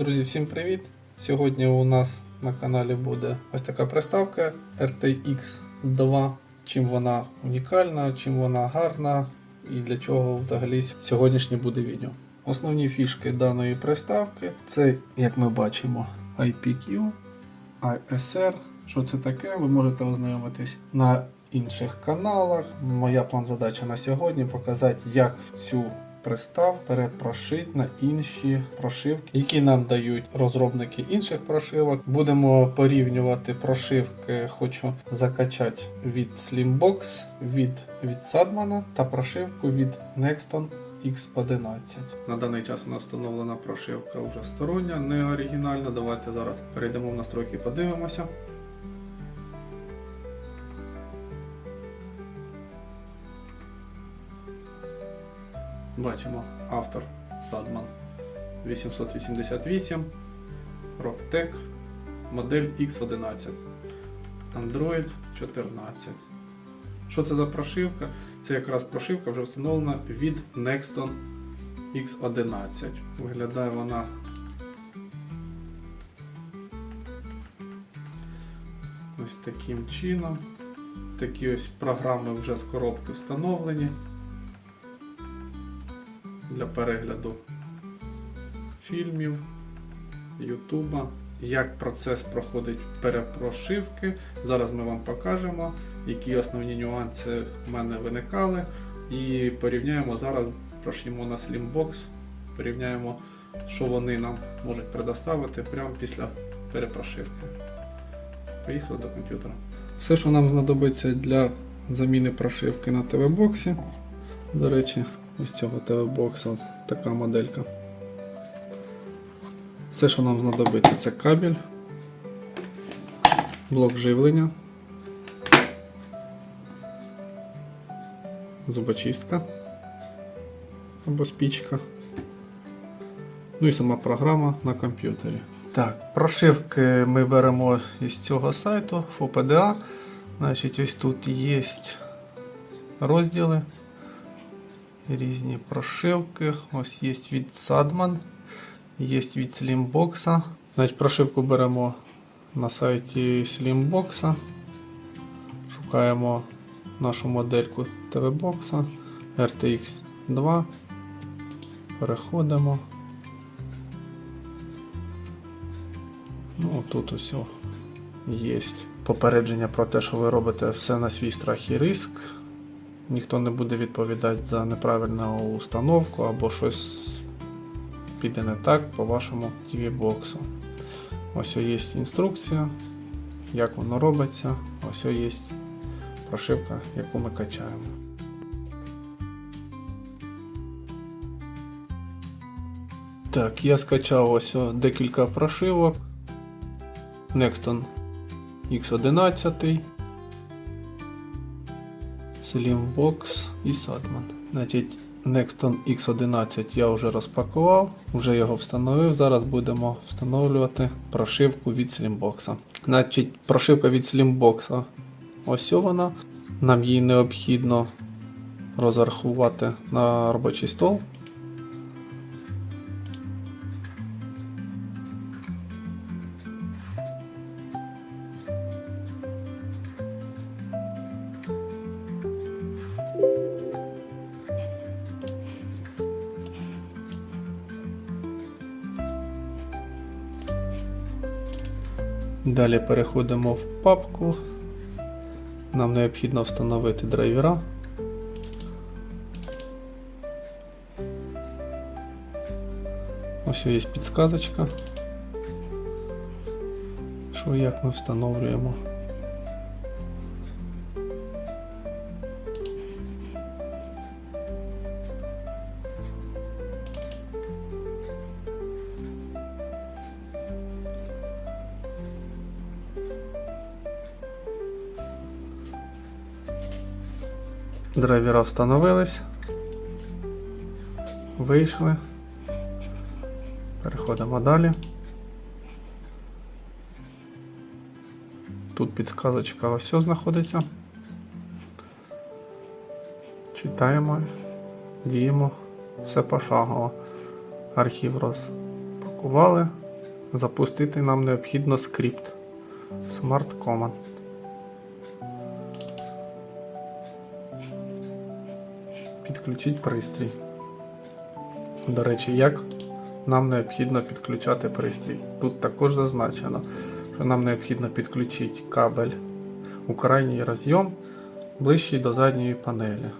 Друзі, всім привіт! Сьогодні у нас на каналі буде ось така приставка RTX 2. Чим вона унікальна, чим вона гарна і для чого взагалі сьогоднішнє буде відео. Основні фішки даної приставки це, як ми бачимо, IPQ, ISR. Що це таке? Ви можете ознайомитись на інших каналах. Моя план задача на сьогодні показати, як в цю пристав перепрошити на інші прошивки, які нам дають розробники інших прошивок. Будемо порівнювати прошивки, хочу закачати від Slimbox, від, від Sadman та прошивку від Nexton X11. На даний час у нас встановлена прошивка вже стороння, не оригінальна. Давайте зараз перейдемо в настройки і подивимося. Бачимо автор Sadman 888, Rocktech, модель X11, Android 14. Що це за прошивка? Це якраз прошивка вже встановлена від Nexton X11. Виглядає вона ось таким чином. Такі ось програми вже з коробки встановлені для перегляду фільмів, Ютуба. Як процес проходить перепрошивки. Зараз ми вам покажемо, які основні нюанси в мене виникали. І порівняємо зараз, прошємо на Slimbox, порівняємо, що вони нам можуть предоставити прямо після перепрошивки. Поїхали до комп'ютера. Все, що нам знадобиться для заміни прошивки на ТВ-боксі. До речі, ось цього ТВ-боксу така моделька. Все, що нам знадобиться, це кабель, блок живлення, зубочистка або спічка. Ну і сама програма на комп'ютері. Так, прошивки ми беремо із цього сайту FOPDA. Значить, ось тут є розділи різні прошивки. Ось є від Sadman, є від Slimbox. Значить, прошивку беремо на сайті Slimbox. Шукаємо нашу модельку TV-Box RTX 2. Переходимо. Ну, тут усе є попередження про те, що ви робите все на свій страх і риск. Ніхто не буде відповідати за неправильну установку або щось піде не так по вашому TV-боксу. Ось є інструкція, як воно робиться. Ось є прошивка, яку ми качаємо. Так, я скачав ось декілька прошивок. Nexton X11. Slimbox і Sadman. Значить, Nexton X11 я вже розпакував, вже його встановив. Зараз будемо встановлювати прошивку від Slimbox. Значить, прошивка від Slimbox ось. Нам її необхідно розрахувати на робочий стол. Далі переходимо в папку. Нам необхідно встановити драйвера. Ось є підсказочка. Що як ми встановлюємо. Драйвера встановились. Вийшли. Переходимо далі. Тут підсказочка ось знаходиться. Читаємо, діємо, все пошагово. Архів розпакували, Запустити нам необхідно скрипт Smart Command. Підключіть пристрій. До речі, як нам необхідно підключати пристрій. Тут також зазначено, що нам необхідно підключити кабель у крайній розйом ближчий до задньої панелі.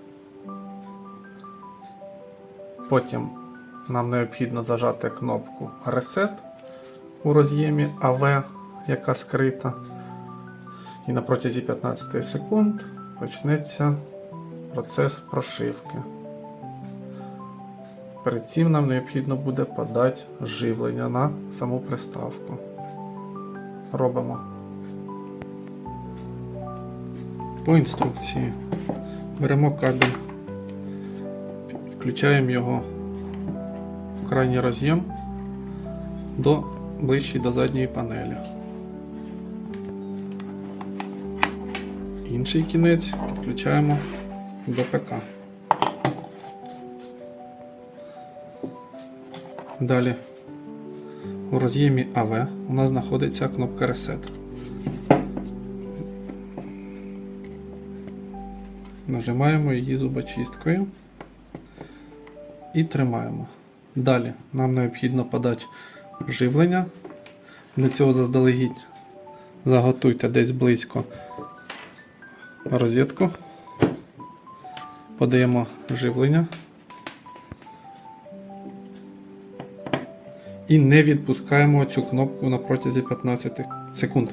Потім нам необхідно зажати кнопку Reset у роз'ємі AV, яка скрита. І на протязі 15 секунд почнеться процес прошивки. Перед цим нам необхідно буде подати живлення на саму приставку. Робимо. По інструкції беремо кабель, включаємо його в крайній роз'єм до ближчий до задньої панелі. Інший кінець підключаємо до ПК. Далі у роз'ємі AV у нас знаходиться кнопка Reset. Нажимаємо її зубочисткою і тримаємо. Далі нам необхідно подати живлення. Для цього заздалегідь заготуйте десь близько розетку. Подаємо живлення. І не відпускаємо цю кнопку на протязі 15 секунд.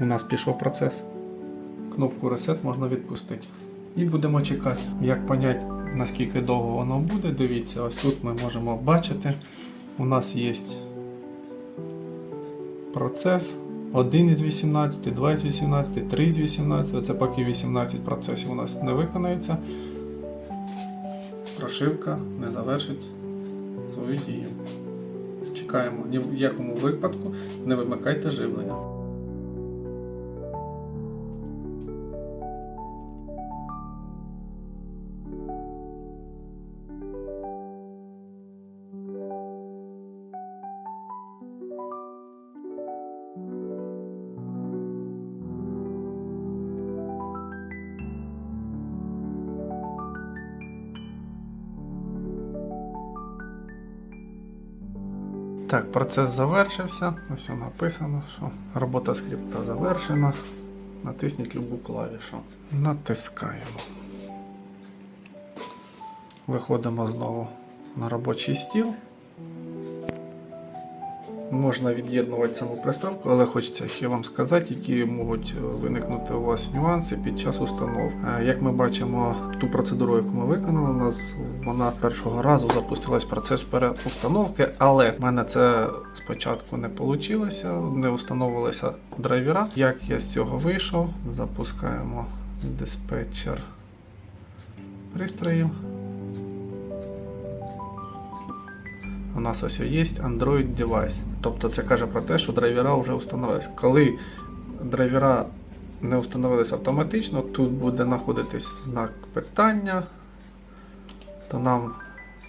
У нас пішов процес. Кнопку Reset можна відпустити. І будемо чекати, як понять, наскільки довго воно буде. Дивіться, ось тут ми можемо бачити. У нас є процес 1 із 18, 2 із 18, 3 із 18. Оце поки 18 процесів у нас не виконається. Прошивка не завершить свою дію. Чекаємо, ні в якому випадку не вимикайте живлення. Так, процес завершився. Ось написано, що робота скрипта завершена. Натисніть любу клавішу. Натискаємо. Виходимо знову на робочий стіл. Можна від'єднувати саму приставку, але хочеться ще вам сказати, які можуть виникнути у вас нюанси під час установки. Е, Як ми бачимо, ту процедуру, яку ми виконали, у нас вона першого разу запустилась процес переустановки, але в мене це спочатку не вийшло, не встановилися драйвера. Як я з цього вийшов, запускаємо диспетчер пристроїв. Нас ось є Android девайс. Тобто це каже про те, що драйвера вже встановились. Коли драйвера не встановились автоматично, тут буде знаходитись знак питання, то нам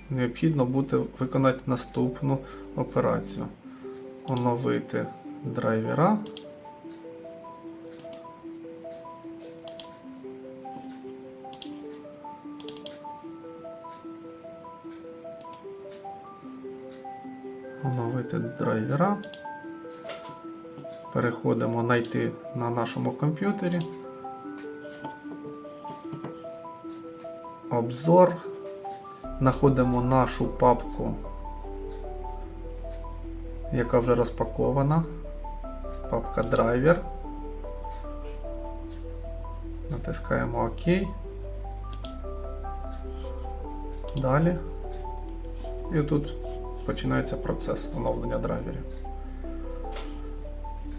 необхідно буде виконати наступну операцію. Оновити драйвера. Оновити драйвера. Переходимо знайти на нашому комп'ютері. Обзор. Знаходимо нашу папку, яка вже розпакована. Папка драйвер. Натискаємо ОК. Далі. І тут починається процес оновлення драйверів.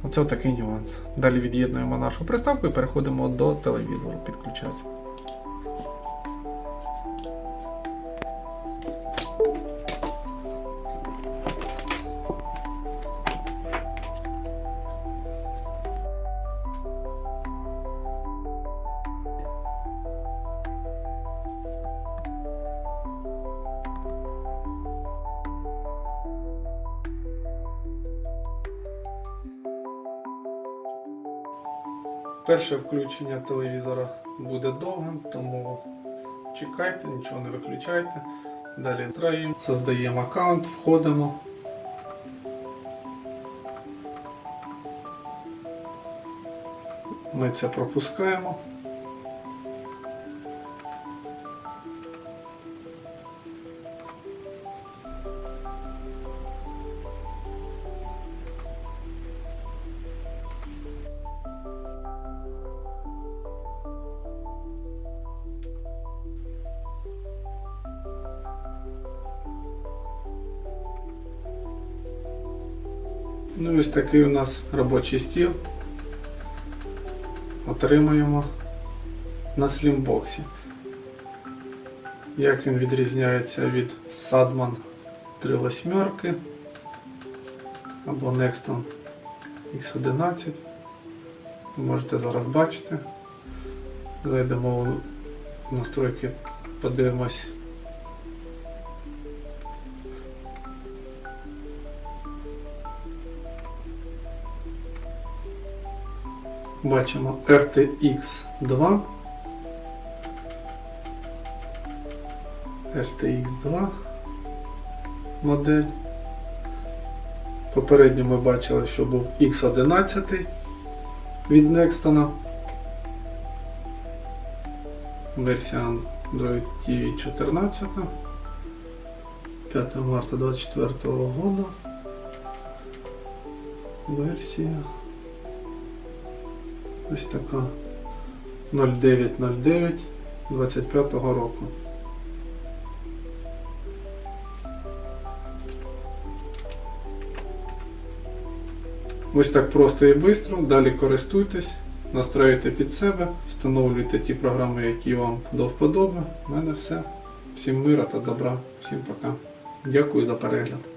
Оце такий нюанс. Далі від'єднуємо нашу приставку і переходимо до телевізору підключати. Перше включення телевізора буде довгим, тому чекайте, нічого не виключайте. Далі троїм, создаємо аккаунт, входимо. Ми це пропускаємо. Ну і ось такий у нас робочий стіл. Отримаємо на слімбоксі. Як він відрізняється від Sadman 3 восьмерки або Nexton X11. Ви можете зараз бачити. Зайдемо у настройки, подивимось. Бачимо RTX 2. RTX 2 модель. Попередньо ми бачили, що був X11 від Nexton. Версія Android TV 14. 5 марта 24 года. Версія. Ось така 0909 25 року. Ось так просто і швидко. Далі користуйтесь, настраюйте під себе, встановлюйте ті програми, які вам до вподоби. У мене все. Всім мира та добра, всім пока. Дякую за перегляд.